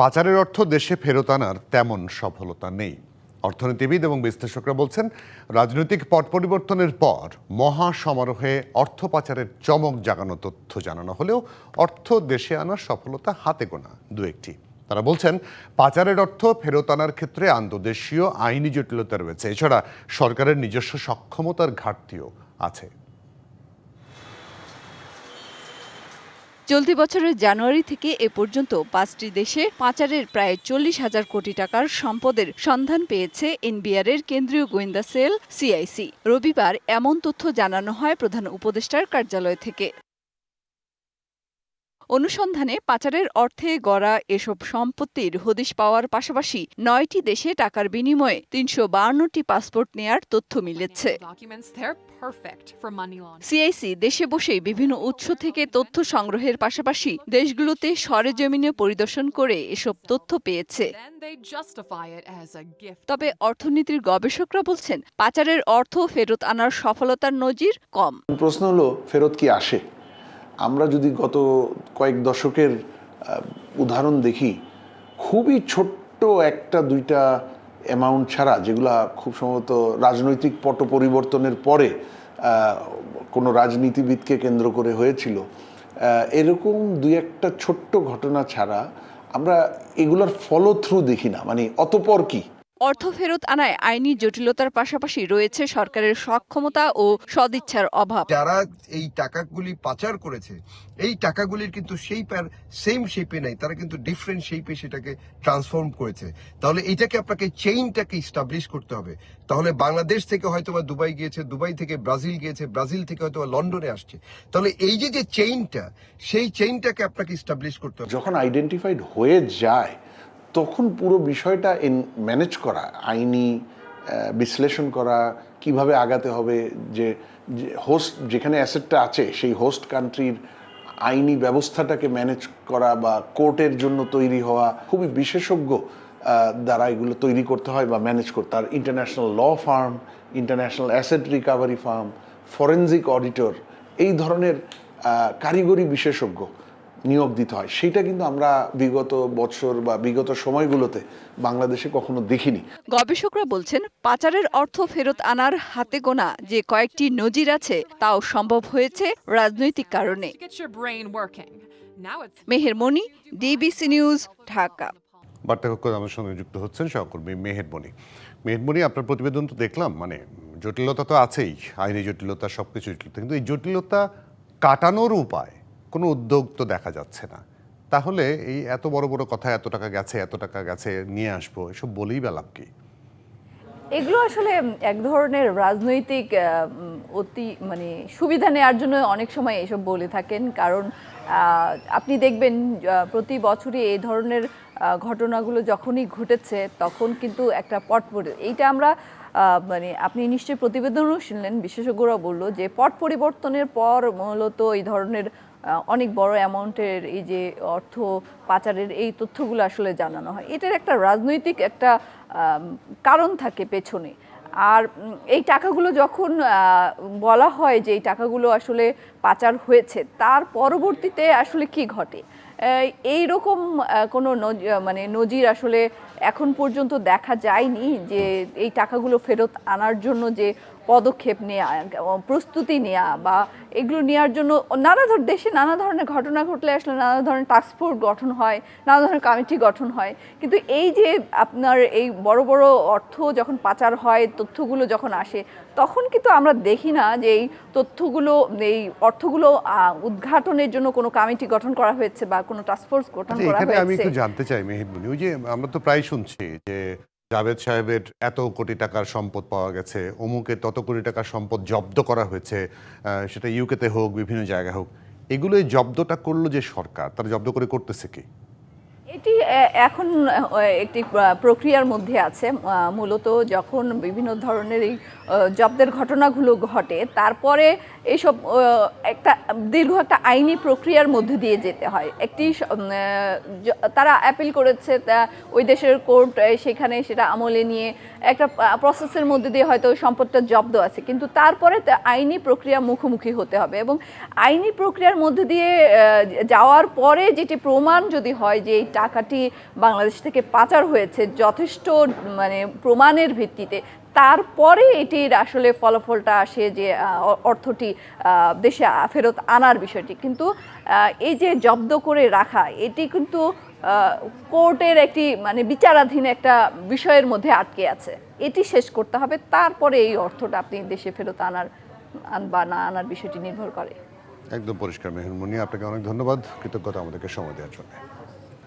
পাচারের অর্থ দেশে ফেরত আনার তেমন সফলতা নেই। অর্থনীতিবিদ এবং বিশ্লেষকরা বলছেন, রাজনৈতিক পট পরিবর্তনের পর মহা সমারোহে অর্থ পাচারের চমক জাগানো তথ্য জানানো হলেও অর্থ দেশে আনার সফলতা হাতে গোনা দু একটি। তারা বলছেন, পাচারের অর্থ ফেরত আনার ক্ষেত্রে আন্তদেশীয় আইনি জটিলতা রয়েছে। এছাড়া সরকারের নিজস্ব সক্ষমতার ঘাটতিও আছে। চলতি বছরের জানুয়ারি থেকে এ পর্যন্ত পাঁচটি দেশে পাচারের প্রায় চল্লিশ হাজার কোটি টাকার সম্পদের সন্ধান পেয়েছে এনবিআরের কেন্দ্রীয় গোয়েন্দা সেল সিআইসি। রবিবার এমন তথ্য জানানো হয় প্রধান উপদেষ্টার কার্যালয় থেকে। অনুসন্ধানে পাচারের অর্থে গড়া এসব সম্পত্তির হদিশ পাওয়ার পাশাপাশি নয়টি দেশে টাকার বিনিময়ে তিনশো বায়ান্নটি পাসপোর্ট নেয়ার তথ্য মিলেছে. সিআইসি দেশে বসেই বিভিন্ন উৎস থেকে তথ্য সংগ্রহের পাশাপাশি দেশগুলোতে সরেজমিনে পরিদর্শন করে এসব তথ্য পেয়েছে. তবে অর্থনীতির গবেষকরা বলছেন পাচারের অর্থ ফেরত আনার সফলতার নজির কম প্রশ্ন হলো ফেরত কি আসে আমরা যদি গত কয়েক দশকের উদাহরণ দেখি, খুবই ছোট্ট একটা দুইটা অ্যামাউন্ট ছাড়া, যেগুলা খুব সম্ভবত রাজনৈতিক পট পরিবর্তনের পরে কোনো রাজনীতিবিদকে কেন্দ্র করে হয়েছিল এরকম দুই একটা ছোট্ট ঘটনা ছাড়া আমরা এগুলার ফলো থ্রু দেখি না। মানে অতপর কি? অর্থ ফেরত আনায় আইনি জটিলতার পাশাপাশি রয়েছে সরকারের সক্ষমতা ও সদিচ্ছার অভাব। যারা এই টাকাগুলি পাচার করেছে এই টাকাগুলির কিন্তু শেপ আর সেম শেপে নাই তারা কিন্তু ডিফারেন্ট শেপে সেটাকে ট্রান্সফর্ম করেছে। তাহলে এটাকে আপনাকে চেইনটাকে ইস্টাবলিশ করতে হবে। তাহলে বাংলাদেশ থেকে হয়তো বা দুবাই গিয়েছে দুবাই থেকে ব্রাজিল গিয়েছে ব্রাজিল থেকে হয়তো বা লন্ডনে আসছে। তাহলে এই যে যে চেইনটা সেই চেইনটাকে আপনাকে ইস্টাবলিশ করতে হবে। যখন আইডেন্টিফাইড হয়ে যায় তখন পুরো বিষয়টা ম্যানেজ করা, আইনি বিশ্লেষণ করা, কীভাবে আগাতে হবে, যে হোস্ট যেখানে অ্যাসেটটা আছে, সেই হোস্ট কান্ট্রির আইনি ব্যবস্থাটাকে ম্যানেজ করা বা কোর্টের জন্য তৈরি হওয়া খুবই বিশেষজ্ঞ দ্বারা এগুলো তৈরি করতে হয় বা ম্যানেজ করতে আর international law firm international asset recovery firm forensic auditor এই ধরনের কারিগরি বিশেষজ্ঞ। নিয়োগ দিতে হয়। সেটা কিন্তু আমরা বিগত বছর বা বিগত সময়গুলোতে বাংলাদেশে কখনো দেখিনি। গবেষকরা বলছেন পাচারের অর্থ ফেরত আনার হাতে গোনা যে কয়েকটি নজির আছে তাও সম্ভব হয়েছে রাজনৈতিক কারণে। Mehermoni DBC news Dhaka. বার্তা কক্ষ আমার সঙ্গে যুক্ত হচ্ছেন সহকর্মী মেহেরমণি মেহেরমণি আপনার প্রতিবেদন তো দেখলাম মানে জটিলতা তো আছেই আইনি জটিলতা সব কিছু জটিলতা কিন্তু এই জটিলতা কাটানোর উপায় কোনো উদ্যোগ তো দেখা যাচ্ছে না। তাহলে এই এত বড় বড় কথা, এত টাকা গেছে, এত টাকা গেছে, নিয়ে আসব, এসব বলেই বেলাম কি? এগুলো আসলে এক ধরনের রাজনৈতিক অতি মানে সুবিধা নেওয়ার জন্য অনেক সময় এসব বলে থাকেন। কারণ আপনি দেখবেন প্রতি বছরই এই ধরনের ঘটনাগুলো যখনই ঘটেছে, তখন কিন্তু একটা পট এইটা আমরা মানে আপনি নিশ্চয়ই প্রতিবেদনও শুনলেন বিশেষজ্ঞরা বলল যে পট পরিবর্তনের পর মূলত এই ধরনের অনেক বড় অ্যামাউন্টের এই যে অর্থ পাচারের এই তথ্যগুলো আসলে জানানো হয়। এটার একটা রাজনৈতিক একটা কারণ থাকে পেছনে। আর এই টাকাগুলো যখন বলা হয় যে এই টাকাগুলো আসলে পাচার হয়েছে, তার পরবর্তীতে আসলে কি ঘটে? এই রকম কোনো মানে নজির আসলে এখন পর্যন্ত দেখা যায়নি যে এই টাকাগুলো ফেরত আনার জন্য যে পদক্ষেপ নেওয়া প্রস্তুতি নেওয়া বা এগুলো নেওয়ার জন্য নানা ধর দেশে নানা ধরনের ঘটনা ঘটলে আসলে নানা ধরনের টাস্কফোর্স গঠন হয় নানা ধরনের কমিটি গঠন হয়। কিন্তু এই যে আপনার এই বড় বড় অর্থ যখন পাচার হয় তথ্যগুলো যখন আসে তখন কিন্তু আমরা দেখি না যে এই তথ্যগুলো এই অর্থগুলো উদ্ঘাটনের জন্য কোনো কমিটি গঠন করা হয়েছে বা কোনো টাস্কফোর্স গঠন আচ্ছা, করা হয়েছে আমি একটু জানতে চাই মেহেরমণি ওই যে আমরা তো প্রায় শুনছি যে জাভেদ সাহেবের এত কোটি টাকার সম্পদ পাওয়া গেছে, অমুকে তত কোটি টাকার সম্পদ জব্দ করা হয়েছে সেটা ইউকেতে হোক, বিভিন্ন জায়গায় হোক এগুলো জব্দটা করল যে সরকার, তারা জব্দ করে করতেছে কি? এটি এখন একটি প্রক্রিয়ার মধ্যে আছে মূলত যখন বিভিন্ন ধরনের এই জব্দের ঘটনাগুলো ঘটে তারপরে এইসব আহ, একটা দীর্ঘ একটা আইনি প্রক্রিয়ার মধ্যে দিয়ে যেতে হয়। একটি তারা অ্যাপিল করেছে ওই দেশের কোর্ট সেখানে সেটা আমলে নিয়ে একটা প্রসেসের মধ্যে দিয়ে হয়তো সম্পদটা জব্দ আছে। কিন্তু তারপরে আইনি প্রক্রিয়া মুখোমুখি হতে হবে এবং আইনি প্রক্রিয়ার মধ্যে দিয়ে যাওয়ার পরে যেটি প্রমাণ যদি হয় যে এই টাকাটি বাংলাদেশ থেকে পাচার হয়েছে যথেষ্ট মানে প্রমাণের ভিত্তিতে তারপরে এটির আসলে ফলাফলটা আসে যে অর্থটি দেশে ফেরত আনার বিষয়টি। কিন্তু এই যে জব্দ করে রাখা, এটি কিন্তু কোর্টের একটি মানে বিচারাধীন একটা বিষয়ের মধ্যে আটকে আছে। এটি শেষ করতে হবে, তারপরে এই অর্থটা আপনি দেশে ফেরত আনার, আন- বা না আনার বিষয়টি নির্ভর করে। একদম পরিষ্কার মেহরমনি আপনাকে অনেক ধন্যবাদ। কৃতজ্ঞতা আমাদেরকে সময় দেওয়ার জন্য।